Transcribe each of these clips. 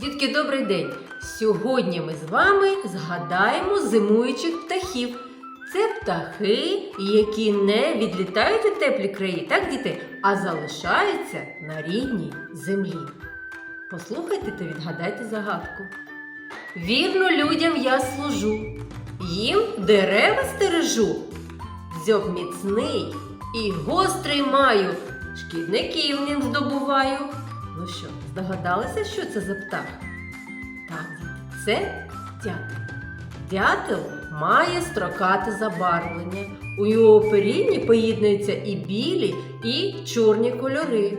Дітки, добрий день! Сьогодні ми з вами згадаємо зимуючих птахів. Це птахи, які не відлітають у теплі краї, так, діти, а залишаються на рідній землі. Послухайте та відгадайте загадку. Вірно людям я служу, їм дерева стережу. Дзьоб міцний і гострий маю, шкідників ним здобуваю. Ну що, здогадалися, що це за птах? Так, це дятел. Дятел має строкате забарвлення. У його оперінні поєднуються і білі, і чорні кольори.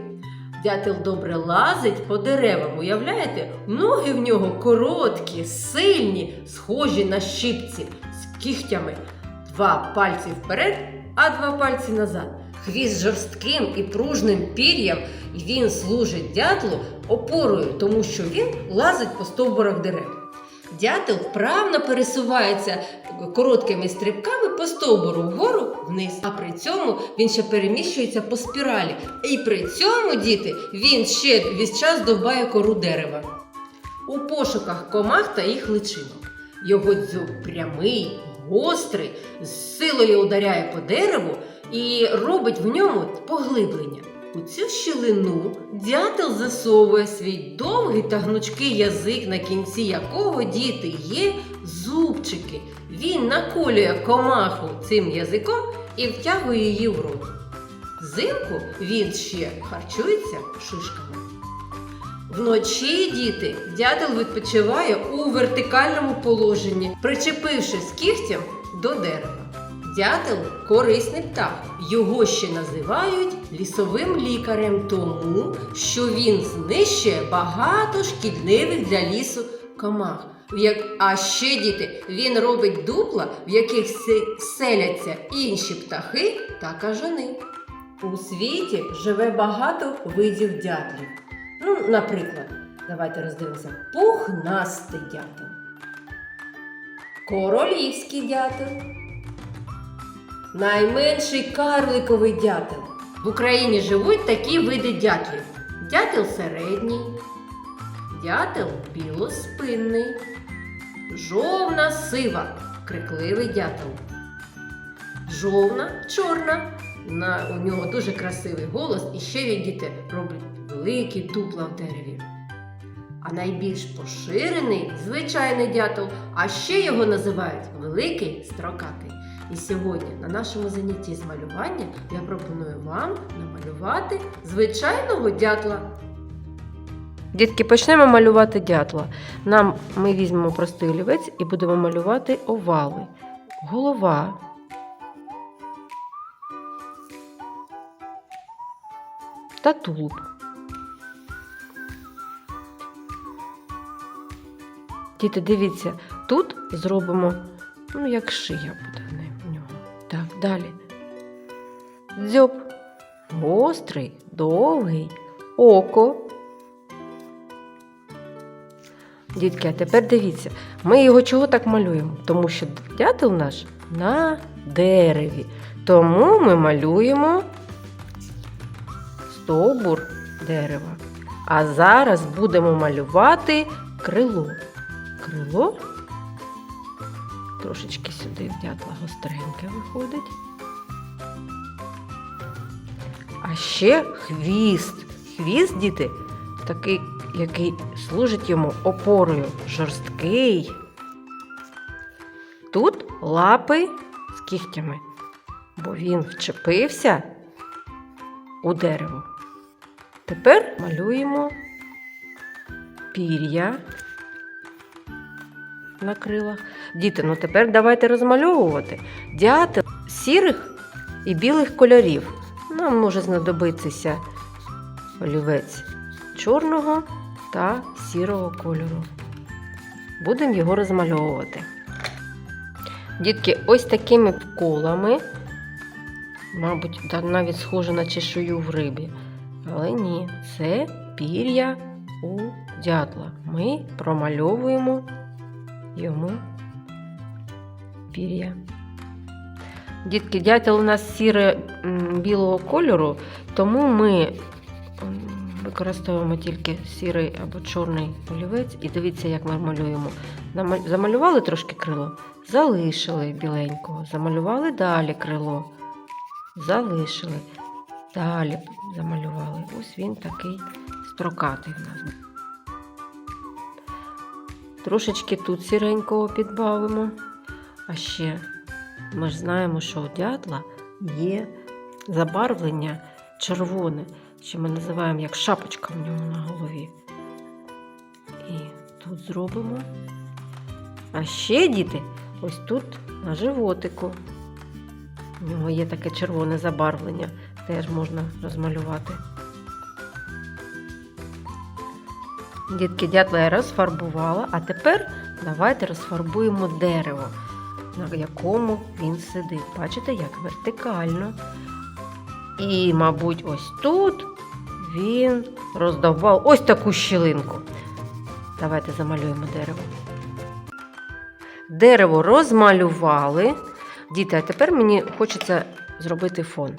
Дятел добре лазить по деревам, уявляєте? Ноги в нього короткі, сильні, схожі на щипці з кігтями. Два пальці вперед, а два пальці назад. Хвіст жорстким і пружним пір'ям, він служить дятлу опорою, тому що він лазить по стовбурах дерев. Дятел вправно пересувається короткими стрибками по стовбуру вгору вниз, а при цьому він ще переміщується по спіралі. І при цьому, діти, він ще весь час довбає кору дерева. У пошуках комах та їх личинок. Його дзьоб прямий, гострий, з силою ударяє по дереву і робить в ньому поглиблення. У цю щілину дятел засовує свій довгий та гнучкий язик, на кінці якого діти є зубчики. Він наколює комаху цим язиком і втягує її в рот. Взимку він ще харчується шишками. Вночі діти дятел відпочиває у вертикальному положенні, причепившись кігтям до дерева. Дятел корисний птах. Його ще називають лісовим лікарем, тому що він знищує багато шкідливих для лісу комах. А ще діти, він робить дупла, в яких селяться інші птахи та кажани. У світі живе багато видів дятлів. Ну, наприклад, давайте роздивимося: пухнастий дятел, королівський дятел, найменший карликовий дятел. В Україні живуть такі види дятлів: дятел середній, дятел білоспинний, жовна сива, крикливий дятел, жовна чорна. На, у нього дуже красивий голос, і ще він діти робить великі дупла в дереві. А найбільш поширений звичайний дятел, а ще його називають великий строкатий. І сьогодні на нашому занятті з малювання я пропоную вам намалювати звичайного дятла. Дітки, почнемо малювати дятла. Нам ми візьмемо простий олівець і будемо малювати овали. Голова. Та тулуб. Діти, дивіться, тут зробимо, ну, як шия буде Так, далі. Дзьоб. Гострий, довгий, око. Дітки, а тепер дивіться, ми його чого так малюємо? Тому що дятел наш на дереві. Тому ми малюємо стовбур дерева. А зараз будемо малювати крило. Крило трошечки сюди в дятла гостреньке виходить. А ще хвіст. Хвіст, діти, такий, який служить йому опорою, жорсткий. Тут лапи з кігтями, бо він вчепився у дерево. Тепер малюємо пір'я на крилах. Діти, ну тепер давайте розмальовувати. Дятел сірих і білих кольорів. Нам може знадобитися олівець чорного та сірого кольору. Будемо його розмальовувати. Дітки, ось такими колами, мабуть, навіть схоже на чешую в рибі. Але ні, це пір'я у дятла. Ми промальовуємо йому пір'я. Дітки, дятел у нас сіре білого кольору, тому ми використовуємо тільки сірий або чорний олівець. І дивіться, як ми малюємо. Замалювали трошки крило, залишили біленького, замалювали далі крило, залишили, далі замалювали. Ось він такий строкатий в нас. Трошечки тут сіренького підбавимо. А ще ми ж знаємо, що у дятла є забарвлення червоне, що ми називаємо як шапочка в ньому на голові. І тут зробимо. А ще, діти, ось тут на животику. У нього є таке червоне забарвлення, теж можна розмалювати. Дітки дятла я розфарбувала, а тепер давайте розфарбуємо дерево, на якому він сидить. Бачите, як вертикально. І, мабуть, ось тут він роздавав ось таку щілинку. Давайте замалюємо дерево. Дерево розмалювали. Діти, а тепер мені хочеться зробити фон.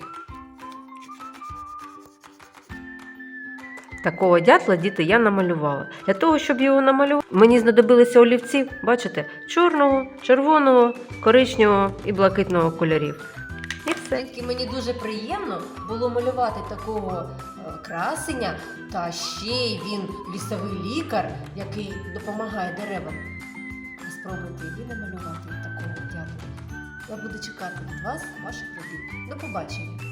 Такого дятла, діти, я намалювала. Для того, щоб його намалювати, мені знадобилися олівці, бачите, чорного, червоного, коричневого і блакитного кольорів. І все. Мені дуже приємно було малювати такого е, красення, та ще й він лісовий лікар, який допомагає деревам. Спробуйте і намалювати такого дятла. Я буду чекати від вас ваших робіт. До побачення!